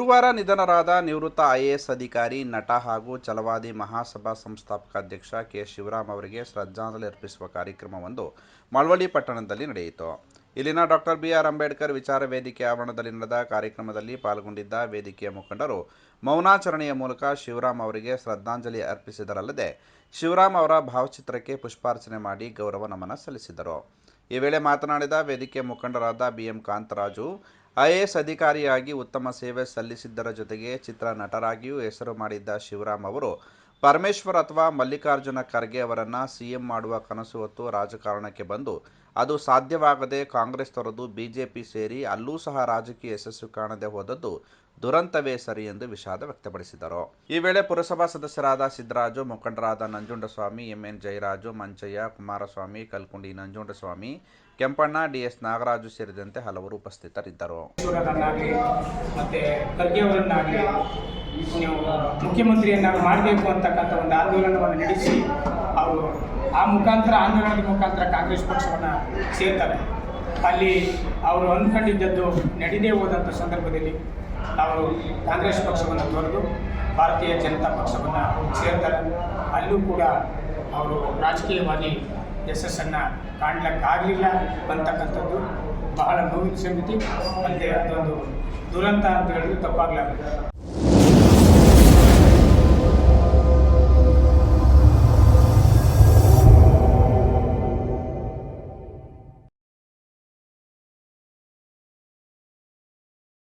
ಗುರುವಾರ ನಿಧನರಾದ ನಿವೃತ್ತ ಐಎಎಸ್ ಅಧಿಕಾರಿ ನಟ ಹಾಗೂ ಛಲವಾದಿ ಮಹಾಸಭಾ ಸಂಸ್ಥಾಪಕ ಅಧ್ಯಕ್ಷ ಕೆ ಶಿವರಾಮ್ ಅವರಿಗೆ ಶ್ರದ್ಧಾಂಜಲಿ ಅರ್ಪಿಸುವ ಕಾರ್ಯಕ್ರಮವೊಂದು ಮಳವಳ್ಳಿ ಪಟ್ಟಣದಲ್ಲಿ ನಡೆಯಿತು. ಇಲ್ಲಿನ ಡಾಕ್ಟರ್ ಬಿಆರ್ ಅಂಬೇಡ್ಕರ್ ವಿಚಾರ ವೇದಿಕೆ ಆವರಣದಲ್ಲಿ ನಡೆದ ಕಾರ್ಯಕ್ರಮದಲ್ಲಿ ಪಾಲ್ಗೊಂಡಿದ್ದ ವೇದಿಕೆಯ ಮುಖಂಡರು ಮೌನಾಚರಣೆಯ ಮೂಲಕ ಶಿವರಾಮ್ ಅವರಿಗೆ ಶ್ರದ್ಧಾಂಜಲಿ ಅರ್ಪಿಸಿದರಲ್ಲದೆ ಶಿವರಾಮ್ ಅವರ ಭಾವಚಿತ್ರಕ್ಕೆ ಪುಷ್ಪಾರ್ಚನೆ ಮಾಡಿ ಗೌರವ ನಮನ ಸಲ್ಲಿಸಿದರು. ಈ ವೇಳೆ ಮಾತನಾಡಿದ ವೇದಿಕೆ ಮುಖಂಡರಾದ ಬಿಎಂ ಕಾಂತರಾಜು ಐಎಎಸ್ ಅಧಿಕಾರಿಯಾಗಿ ಉತ್ತಮ ಸೇವೆ ಸಲ್ಲಿಸಿದ್ದರ ಜೊತೆಗೆ ಚಿತ್ರ ನಟರಾಗಿಯೂ ಹೆಸರು ಮಾಡಿದ್ದ ಶಿವರಾಮ್ ಅವರು ಪರಮೇಶ್ವರ್ ಅಥವಾ ಮಲ್ಲಿಕಾರ್ಜುನ ಖರ್ಗೆ ಅವರನ್ನು ಸಿಎಂ ಮಾಡುವ ಕನಸು ಹೊತ್ತು ರಾಜಕಾರಣಕ್ಕೆ ಬಂದು, ಅದು ಸಾಧ್ಯವಾಗದೆ ಕಾಂಗ್ರೆಸ್ ತೊರೆದು ಬಿಜೆಪಿ ಸೇರಿ ಅಲ್ಲೂ ಸಹ ರಾಜಕೀಯ ಯಶಸ್ಸು ಕಾಣದೆ ಹೋದದ್ದು ದುರಂತವೇ ಸರಿ ಎಂದು ವಿಷಾದ ವ್ಯಕ್ತಪಡಿಸಿದರು. ಈ ವೇಳೆ ಪುರಸಭಾ ಸದಸ್ಯರಾದ ಸಿದ್ದರಾಜು, ಮುಖಂಡರಾದ ನಂಜುಂಡಸ್ವಾಮಿ, ಎಂಎನ್ ಜಯರಾಜು, ಮಂಚಯ್ಯ, ಕುಮಾರಸ್ವಾಮಿ, ಕಲ್ಕುಂಡಿ ನಂಜುಂಡಸ್ವಾಮಿ, ಕೆಂಪಣ್ಣ, ಡಿಎಸ್ ನಾಗರಾಜು ಸೇರಿದಂತೆ ಹಲವರು ಉಪಸ್ಥಿತರಿದ್ದರು. ಮುಖ್ಯಮಂತ್ರಿಯನ್ನಾಗಿ ಮಾಡಬೇಕು ಅಂತಕ್ಕಂಥ ಒಂದು ಆಂದೋಲನವನ್ನು ನಡೆಸಿ ಅವರು ಆ ಮುಖಾಂತರ ಆಂದೋಲನದ ಮುಖಾಂತರ ಕಾಂಗ್ರೆಸ್ ಪಕ್ಷವನ್ನು ಸೇರ್ತಾರೆ. ಅಲ್ಲಿ ಅವರು ಅಂದ್ಕೊಂಡಿದ್ದದ್ದು ನಡೀದೇ ಹೋದಂಥ ಸಂದರ್ಭದಲ್ಲಿ ಅವರು ಕಾಂಗ್ರೆಸ್ ಪಕ್ಷವನ್ನು ತೊರೆದು ಭಾರತೀಯ ಜನತಾ ಪಕ್ಷವನ್ನು ಸೇರ್ತಾರೆ. ಅಲ್ಲೂ ಕೂಡ ಅವರು ರಾಜಕೀಯವಾಗಿ ಯಶಸ್ಸನ್ನು ಕಾಣಲಿಕ್ಕಾಗಲಿಲ್ಲ ಅಂತಕ್ಕಂಥದ್ದು ಬಹಳ ನೋವಿನ ಸಂಗತಿ. ಅಲ್ಲದೆ ಅದೊಂದು ದುರಂತ ಅಂತ ಹೇಳಿದ್ರೆ ತಪ್ಪಾಗಲಾರದು.